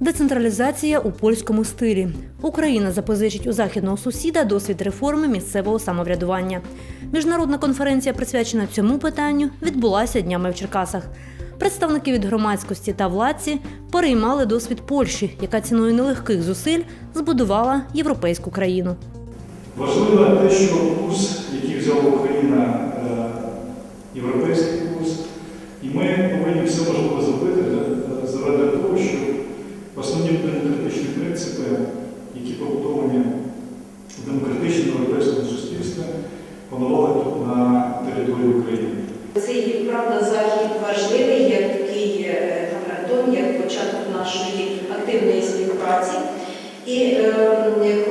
Децентралізація у польському стилі. Україна запозичить у західного сусіда досвід реформи місцевого самоврядування. Міжнародна конференція, присвячена цьому питанню, відбулася днями в Черкасах. Представники від громадськості та владці переймали досвід Польщі, яка ціною нелегких зусиль збудувала європейську країну. Важливо те, що курс, який взяла Україна, е, європейський курс, і ми повинні все можливе зробити для- заради того, щоб основні демократичні принципи, які побудовані в демократичному європейському суспільстві, панували тут на території України. Цей правда захід важливий як такий е, камертон, як початок нашої активної співпраці. І е,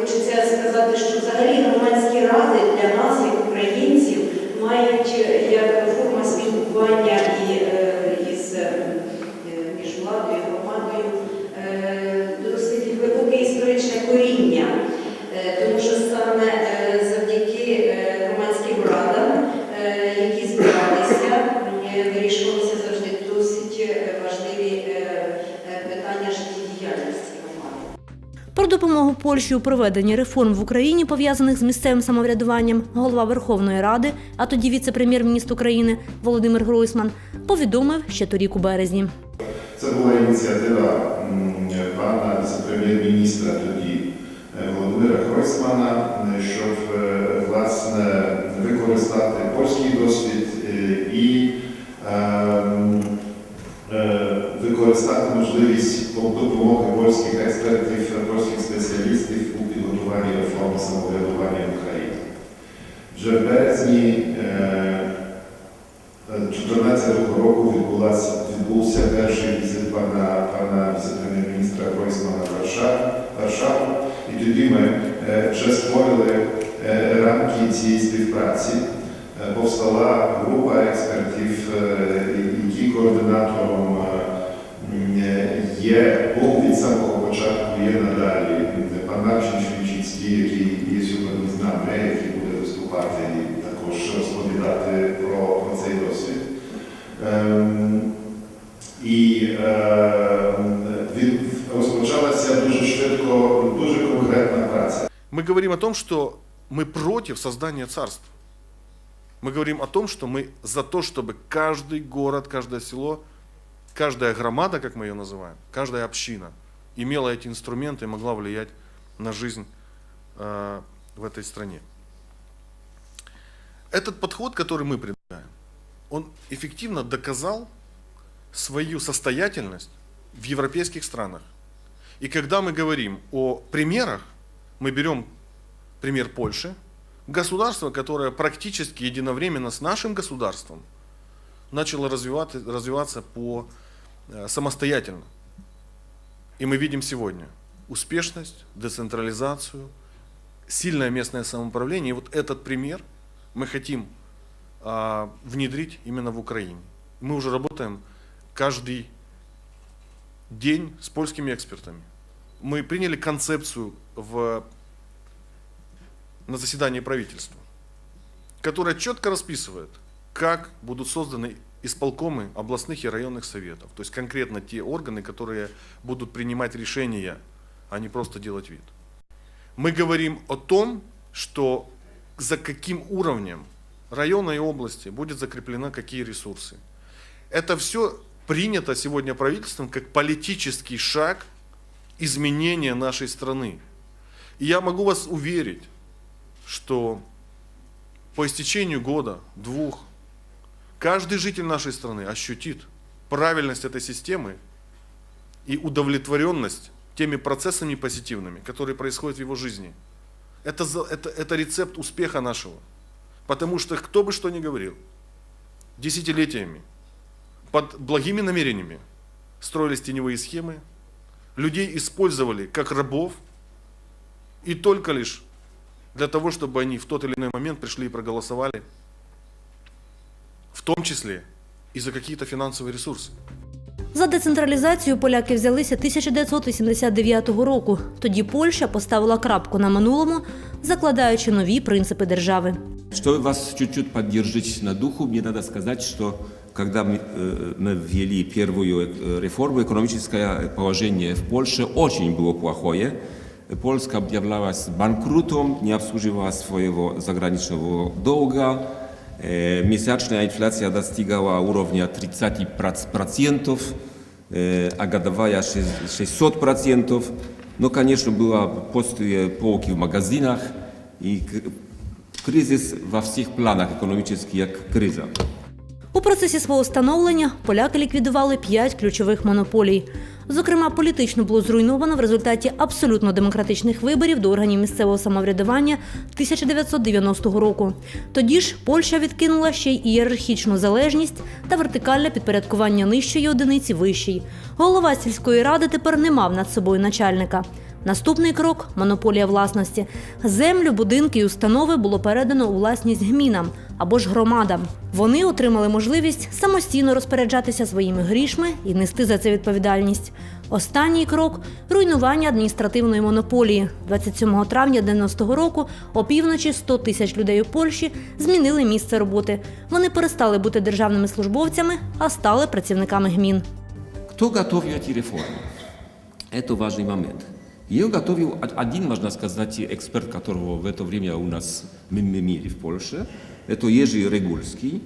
хочеться сказати, що взагалі громадські ради для нас, як українців, мають е, як форма спілкування і вирішувалися завжди досить е, важливі е, е, питання життєдіяльності. Про допомогу Польщі у проведенні реформ в Україні, пов'язаних з місцевим самоврядуванням, голова Верховної Ради, а тоді віце-прем'єр-міністр України Володимир Гройсман, повідомив ще торік у березні. Це була ініціатива пана віце-прем'єр-міністра тоді е, Володимира Гройсмана, е, щоб е, власне використати польський досвід е, і е, використати можливість допомоги польських експертів, польських спеціалістів у підготуванні реформи самоврядування в Україні. Вже в березні е, 2014 року відбувся перший візит пана, пана віце-прем'єр-міністра Гройсмана в Варшаву. І тоді ми е, вже створили е, рамки цієї співпраці. Повстала група е, які координатором є, був від самого початку, є надалі пан Марчин Швінчицький, який є сьогодні з нами, який буде виступати і також розповідати про, про цей досвід. І від, розпочалася дуже швидко, дуже конкретна праця. Мы говорим о том, что мы против создания царств. Мы говорим о том, что мы за то, чтобы каждый город, каждое село, каждая громада, как мы ее называем, каждая община имела эти инструменты и могла влиять на жизнь э, в этой стране. Этот подход, который мы предлагаем, он эффективно доказал свою состоятельность в европейских странах. И когда мы говорим о примерах, мы берем пример Польши, государство, которое практически единовременно с нашим государством начало развиваться, развиваться по, э, самостоятельно. И мы видим сегодня успешность, децентрализацию, сильное местное самоуправление. И вот этот пример мы хотим а, внедрить именно в Украине. Мы уже работаем каждый день с польскими экспертами. Мы приняли концепцию в, на заседании правительства, которая четко расписывает, как будут созданы исполкомы областных и районных советов. То есть конкретно те органы, которые будут принимать решения, а не просто делать вид. Мы говорим о том, что за каким уровнем района и области будет закреплена какие ресурсы. Это все принято сегодня правительством как политический шаг изменения нашей страны. И я могу вас уверить, что по истечению года, двух, каждый житель нашей страны ощутит правильность этой системы и удовлетворенность теми процессами позитивными, которые происходят в его жизни. Это, это, это рецепт успеха нашего. Потому что кто бы что ни говорил, десятилетиями под благими намерениями строились теневые схемы, людей использовали как рабов, и только лишь для того, чтобы они в тот или иной момент пришли и проголосовали, в том числе и за какие-то финансовые ресурсы. За децентралізацію поляки взялися 1989 року. Тоді Польща поставила крапку на минулому, закладаючи нові принципи держави. Чтобы вас чуть-чуть поддержать на духу, мне надо сказать, что когда мы, э, мы ввели первую э, реформу, экономическое положение в Польше очень было плохое. Polska объявлялась банкрутом, не обслуживала своего заграничного долга. Э, Месячная инфляция достигала уровня 30%, э, а годовая шесть- 600%. Но, конечно, была пустые полки в магазинах и к- kryzys we всіх планах економічних як криза. У процесі свого становлення поляки ліквідували п'ять ключових монополій. Зокрема, політично було зруйновано в результаті абсолютно демократичних виборів до органів місцевого самоврядування 1990 року. Тоді ж Польща відкинула ще й ієрархічну залежність та вертикальне підпорядкування нижчої одиниці вищій. Голова сільської ради тепер не мав над собою начальника. Наступний крок монополія власності. Землю, будинки і установи було передано у власність гмінам або ж громадам. Вони отримали можливість самостійно розпоряджатися своїми грішми і нести за це відповідальність. Останній крок руйнування адміністративної монополії. 27 травня 90-го року опівночі 100 тисяч людей у Польщі змінили місце роботи. Вони перестали бути державними службовцями, а стали працівниками гмін. Кто готовил эти реформы? Это важный момент. Ее готовил од- один, можно сказать, эксперт, которого в это время у нас мы мы имели в Польше. Это Ежи Регульский,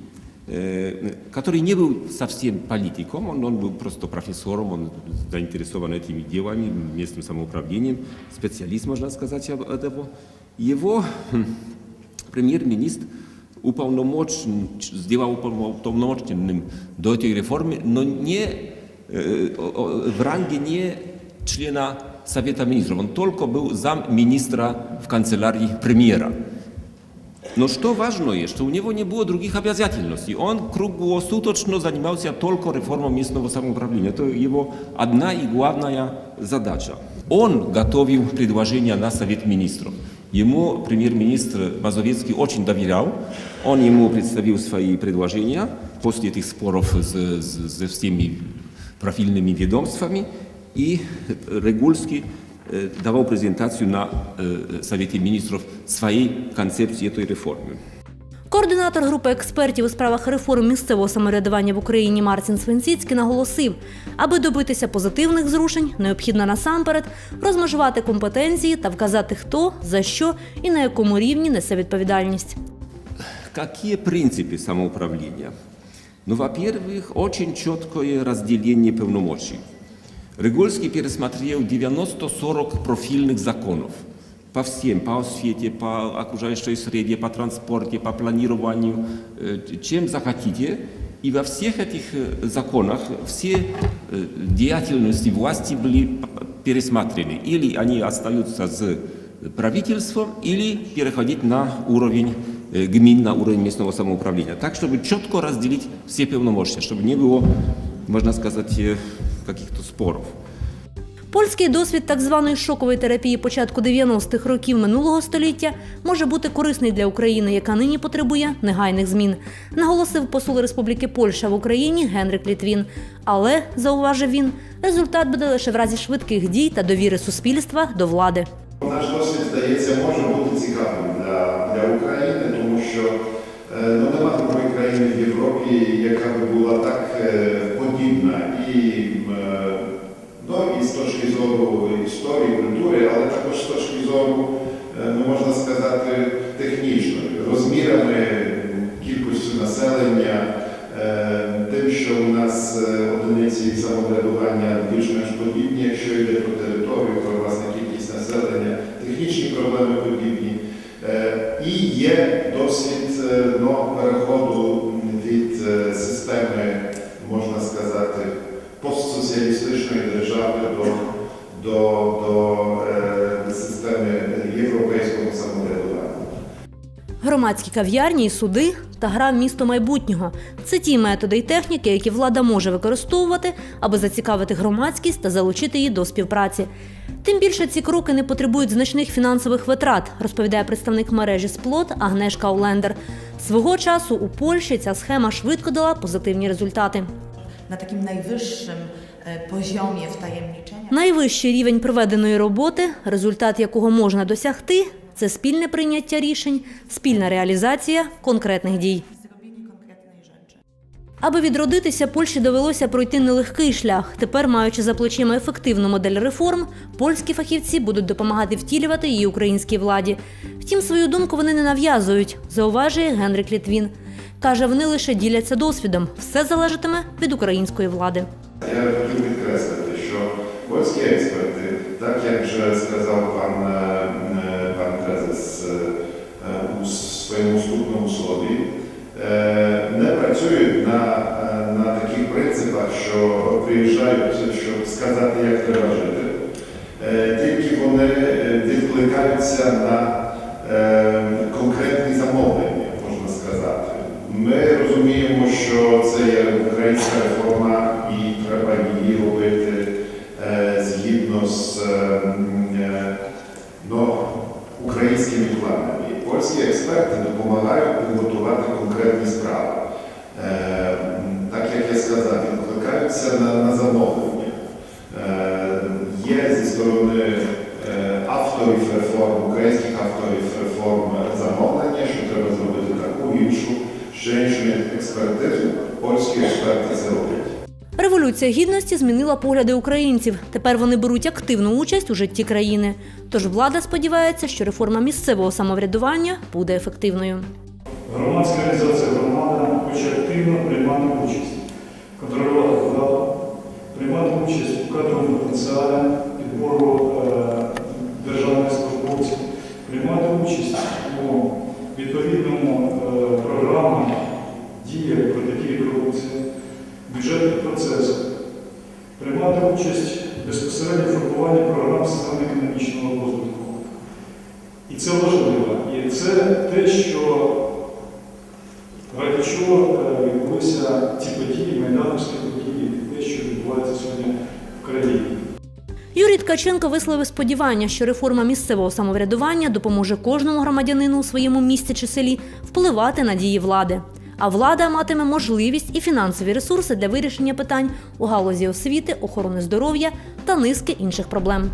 э, который не был совсем политиком, он, он был просто профессором, он заинтересован этими делами, местным самоуправлением, специалист, можно сказать, об этого. Его хм, премьер-министр уполномочен, сделал уполномоченным до этой реформы, но не э, о- о- в ранге не члена Совета Министров. Он только был замминистра в канцелярии премьера. Но что важное, что у него не было других обязательностей. Он круглосуточно занимался только реформой местного самоуправления. Это его одна и главная задача. Он готовил предложения на Совет Министров. Ему премьер-министр Мазовецкий очень доверял. Он ему представил свои предложения после этих споров с, с- со всеми профильными ведомствами. И Регульский э, давал презентацию на э, Совете Министров своей концепции этой реформы. Координатор групи експертів у справах реформ місцевого самоврядування в Україні Мартін Свинціцький наголосив, аби добитися позитивних зрушень, необхідно насамперед розмежувати компетенції та вказати, хто за що і на якому рівні несе відповідальність. Какие принципы самоуправления? Ну, во-первых, очень четкое разделение полномочий. Регульский пересмотрел 90-40 профильных законов по всем, по освете, по окружающей среде, по транспорте, по планированию, э, чем захотите. И во всех этих э, законах все э, деятельности власти были пересмотрены. Или они остаются с правительством, или переходить на уровень гмин, на уровень местного самоуправления. Так, чтобы четко разделить все полномочия, чтобы не было, можно сказать, каких-то споров. Польський досвід так званої шокової терапії початку 90-х років минулого століття може бути корисний для України, яка нині потребує негайних змін, наголосив посол Республіки Польща в Україні Генрик Літвін. Але зауважив він, результат буде лише в разі швидких дій та довіри суспільства до влади. Наш досвід, здається, може бути цікавим для, для України, тому що е, ну, нема такої країни в Європі, яка би була так е, подібна і, е, ну, і з точки зору історії, культури, але також з точки зору, е, ну, можна сказати, технічної, розмірами, кількості населення, е, тим, що у нас е, одиниці самоврядування більш-менш подібні, якщо йде про територію, про власне кількість населення, технічні проблеми подібні. Е, І є досвід е, ну, переходу від е, системи, можна сказати, постсоціалістичної держави до, до, до е, системи європейського самоврядування. Громадські кав'ярні і суди та гра в місто майбутнього це ті методи і техніки, які влада може використовувати, аби зацікавити громадськість та залучити її до співпраці. Тим більше ці кроки не потребують значних фінансових витрат, розповідає представник мережі Сплот Агнешка Олендер. Свого часу у Польщі ця схема швидко дала позитивні результати. Na takim najwyższym e, poziomie wtajemniczenia. Найвищий рівень проведеної роботи, результат якого можна досягти, це спільне прийняття рішень, спільна реалізація конкретних дій. Аби відродитися, Польщі довелося пройти нелегкий шлях. Тепер, маючи за плечима ефективну модель реформ, польські фахівці будуть допомагати втілювати її українській владі. Втім, свою думку вони не нав'язують, зауважує Генрик Літвін. Каже, вони лише діляться досвідом. Все залежатиме від української влади. Я хотів підкреслити, що польські експерти, так як вже сказав пан, е, е, пан презес е, у своєму вступному слові, не працюють на, на таких принципах, що приїжджають, щоб сказати, як треба жити. Тільки вони відкликаються на конкретні сказати. Ми розуміємо, що це є українська реформа і треба її робити е, згідно з ну, українськими планами. Польські експерти допомагають підготувати конкретні справи. Так як я сказав, відкликаються на, на замовлення. Є зі сторони авторів реформ, українських авторів реформ замовлення, що треба зробити таку іншу, експертизу. Польські експерти це роблять. Революція гідності змінила погляди українців. Тепер вони беруть активну участь у житті країни. Тож влада сподівається, що реформа місцевого самоврядування буде ефективною. Громадська організація громада хоче активно приймати участь, контролювати владу, приймати участь у кадровому потенціалі, підбору е, державних службовців, приймати участь у відповідному е, програмах дії протидії корупції, бюджетних процесах, приймати участь безпосередньо в формуванні програм соціально-економічного розвитку. І це важливо. І це те, що ради чого е, відбулися ці події, майдановські події, те, що відбувається сьогодні в країні. Юрій Ткаченко висловив сподівання, що реформа місцевого самоврядування допоможе кожному громадянину у своєму місті чи селі впливати на дії влади. А влада матиме можливість і фінансові ресурси для вирішення питань у галузі освіти, охорони здоров'я та низки інших проблем.